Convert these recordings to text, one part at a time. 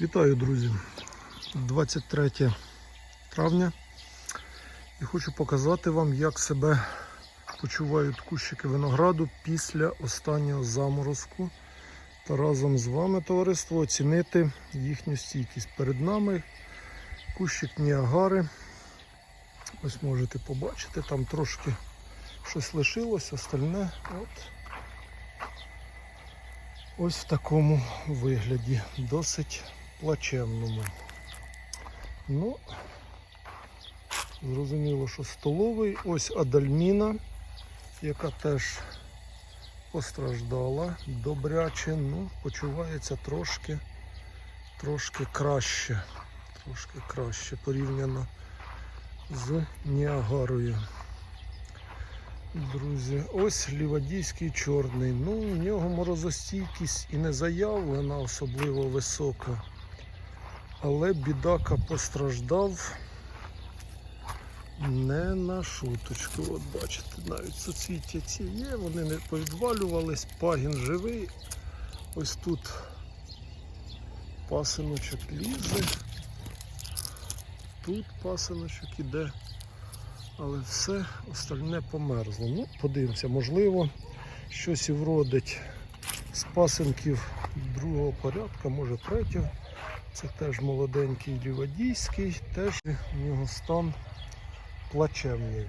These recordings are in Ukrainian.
Вітаю, друзі! 23 травня і хочу показати вам, як себе почувають кущики винограду після останнього заморозку. Та разом з вами, товариство, оцінити їхню стійкість. Перед нами кущик Ніагари. Ось можете побачити, там трошки щось лишилось, остальне от ось в такому вигляді, досить плачевному. Ну, зрозуміло, що столовий. Ось Адальміна, яка теж постраждала добряче, ну, почувається трошки, трошки краще. Трошки краще порівняно з Ніагарою. Друзі, ось лівадійський чорний. Ну, у нього морозостійкість і не заявлена особливо висока. Але бідака постраждав не на шуточку. От бачите, навіть суцвіття ці є, вони не повідвалювались, пагін живий. Ось тут пасиночок лізе. Тут пасиночок іде але все остальне померзло. Ну, подивимося, можливо, щось і вродить з пасенків другого порядка, може третього. Це теж молоденький лівадійський, теж у нього стан плачевний.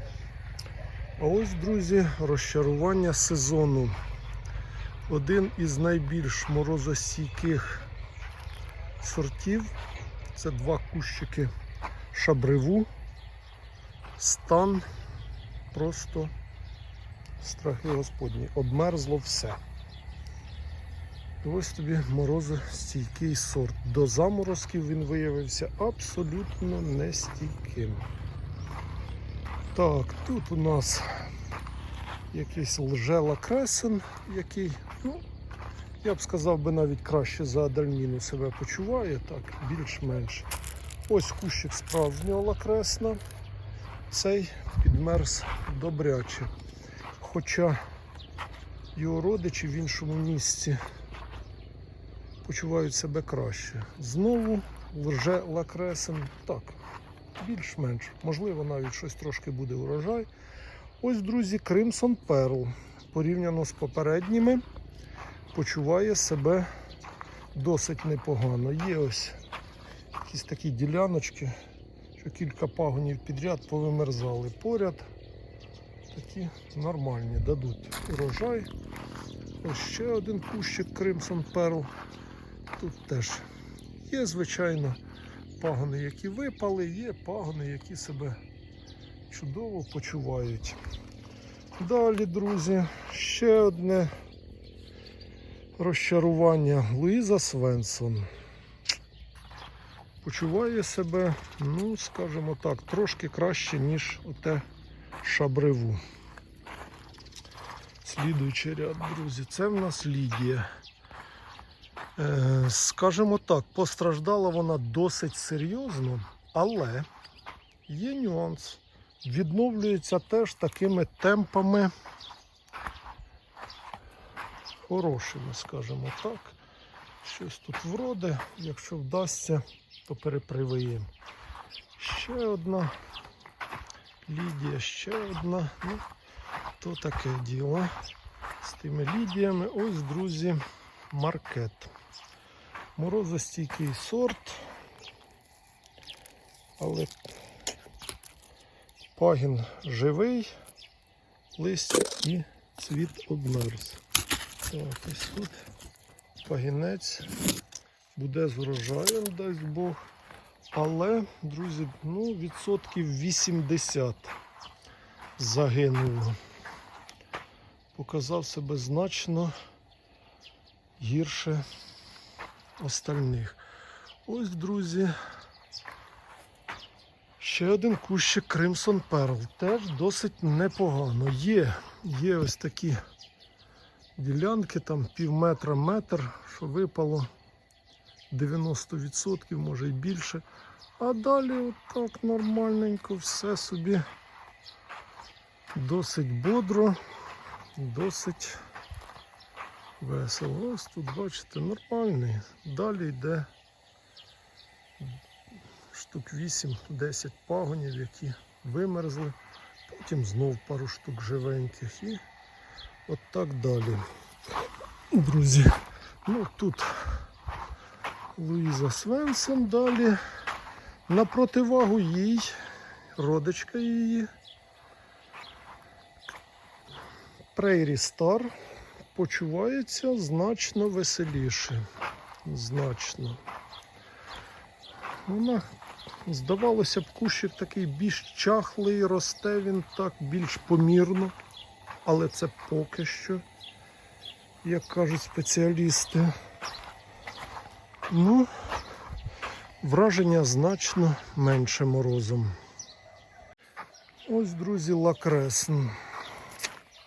А ось, друзі, розчарування сезону. Один із найбільш морозостійких сортів. Це два кущики шабриву стан просто страхи Господні. Обмерзло все. І ось тобі морозостійкий сорт. До заморозків він виявився абсолютно нестійким. Так, тут у нас якийсь лжела кресен, який, ну, я б сказав би навіть краще за Адальміну себе почуває, так, більш-менш. Ось кущик справжнього лакресна цей підмерз добряче. Хоча його родичі в іншому місці почувають себе краще. Знову лже лакресен. Так, більш-менш. Можливо, навіть щось трошки буде урожай. Ось, друзі, Crimson Pearl. Порівняно з попередніми, почуває себе досить непогано. Є ось якісь такі діляночки що кілька пагонів підряд повимерзали поряд. Такі нормальні, дадуть урожай. Ось ще один кущик Crimson Pearl. Тут теж є, звичайно, пагони, які випали, є пагони, які себе чудово почувають. Далі, друзі, ще одне розчарування Луїза Свенсон почуває себе, ну, скажімо так, трошки краще, ніж оте шабреву. Слідуючий ряд, друзі, це в нас Лідія. Е, скажімо так, постраждала вона досить серйозно, але є нюанс. Відновлюється теж такими темпами хорошими, скажімо так. Щось тут вроде, якщо вдасться, то перепривиємо. Ще одна Лідія, ще одна. Ну, то таке діло. З тими лідіями. Ось, друзі, маркет. Морозостійкий сорт. Але пагін живий, листя і цвіт обмерз. Так, ось тут пагінець буде з урожаєм, дасть Бог. Але, друзі, ну, відсотків 80 загинуло. Показав себе значно гірше остальних. Ось, друзі, ще один кущик Crimson Pearl. Теж досить непогано. Є, є ось такі ділянки, там пів метра метр, що випало 90%, може і більше. А далі отак нормальненько, все собі досить бодро, досить весело. Ось тут, бачите, нормальний. Далі йде штук 8-10 пагонів, які вимерзли. Потім знов пару штук живеньких і от так далі. Друзі, ну тут Луїза Свенсен далі. На противагу їй, родичка її. Прейрі Стар почувається значно веселіше. Значно. Вона, здавалося б, кущик такий більш чахлий, росте він так більш помірно, але це поки що, як кажуть спеціалісти. Ну, враження значно менше морозом. Ось, друзі, лакресн.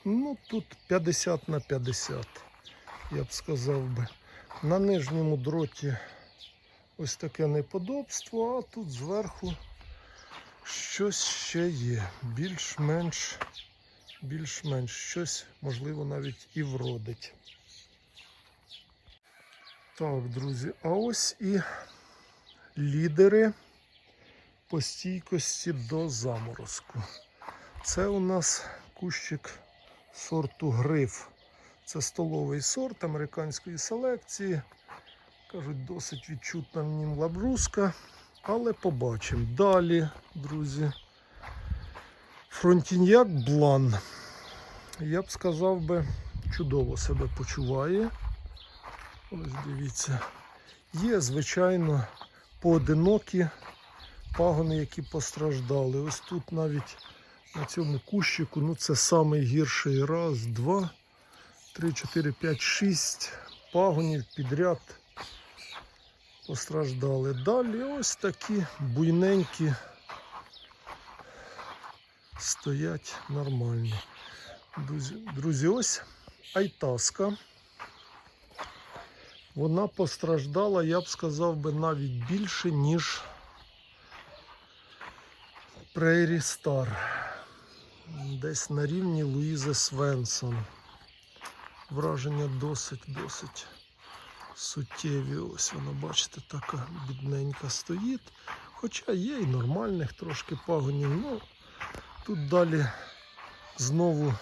Ну, тут 50 на 50, я б сказав би. На нижньому дроті ось таке неподобство, а тут зверху щось ще є. Більш-менш, більш-менш щось, можливо, навіть і вродить. Так, друзі, а ось і лідери по стійкості до заморозку. Це у нас кущик сорту гриф. Це столовий сорт американської селекції. Кажуть, досить відчутна в нім лабруска. Але побачимо. Далі, друзі. Фронтіньяк Блан. Я б сказав би, чудово себе почуває. Ось дивіться. Є, звичайно, поодинокі пагони, які постраждали. Ось тут навіть на цьому кущику, ну це самий гірший раз, два, три, чотири, п'ять, шість пагонів підряд постраждали. Далі ось такі буйненькі стоять нормальні. Друзі ось Айтаска. Вона постраждала, я б сказав би, навіть більше, ніж Прейрі Стар. Десь на рівні Луїзи Свенсон. Враження досить, досить суттєві. Ось вона, бачите, така бідненька стоїть. Хоча є і нормальних трошки пагонів. Ну, тут далі знову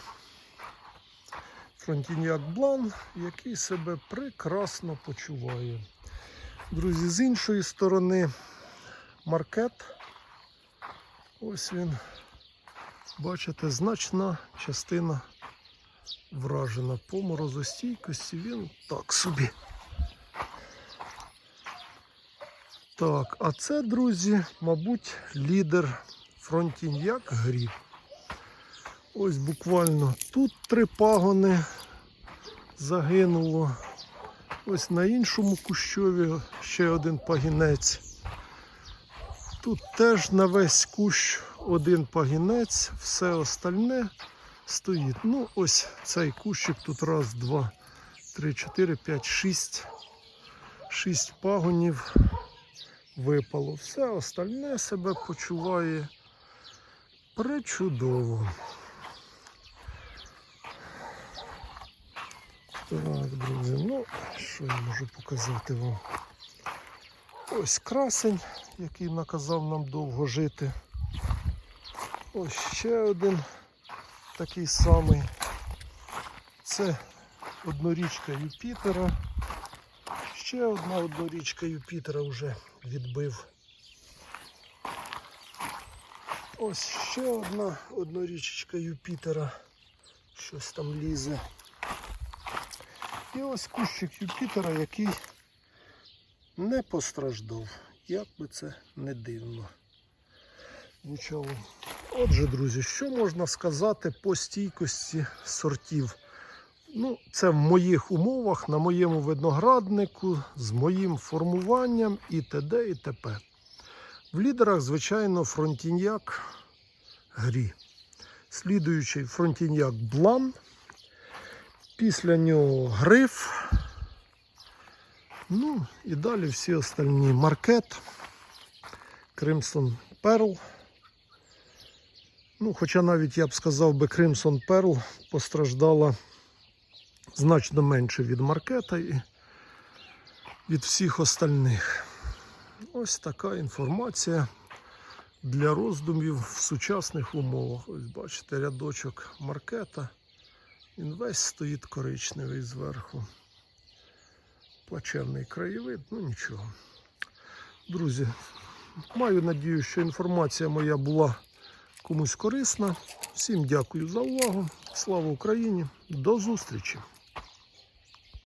Фронтіньяк Блан, який себе прекрасно почуває. Друзі, з іншої сторони маркет. Ось він, бачите, значна частина вражена по морозостійкості. Він так собі. Так, а це, друзі, мабуть, лідер фронтіньяк гріб. Ось буквально тут три пагони загинуло. Ось на іншому кущові ще один пагінець. Тут теж на весь кущ один пагінець, все остальне стоїть. Ну, ось цей кущик тут раз, два, три, чотири, п'ять, шість. Шість пагонів випало. Все остальне себе почуває причудово. Так, друзі, ну що я можу показати вам? Ось красень, який наказав нам довго жити. Ось ще один такий самий. Це однорічка Юпітера. Ще одна однорічка Юпітера вже відбив. Ось ще одна однорічечка Юпітера. Щось там лізе. І ось кущик Юпітера, який не постраждав. Як би це не дивно. Нічого. Отже, друзі, що можна сказати по стійкості сортів? Ну, це в моїх умовах, на моєму винограднику, з моїм формуванням і т.д. і т.п. В лідерах, звичайно, фронтіньяк грі. Слідуючий фронтіньяк Блан. Після нього гриф. Ну і далі всі остальні маркет, Crimson Pearl. Ну, хоча навіть я б сказав би Crimson Pearl постраждала значно менше від маркета і від всіх остальних. Ось така інформація для роздумів в сучасних умовах. Ось бачите, рядочок маркета. Він весь стоїть коричневий зверху. Плачевний краєвид, ну нічого. Друзі, маю надію, що інформація моя була комусь корисна. Всім дякую за увагу. Слава Україні! До зустрічі!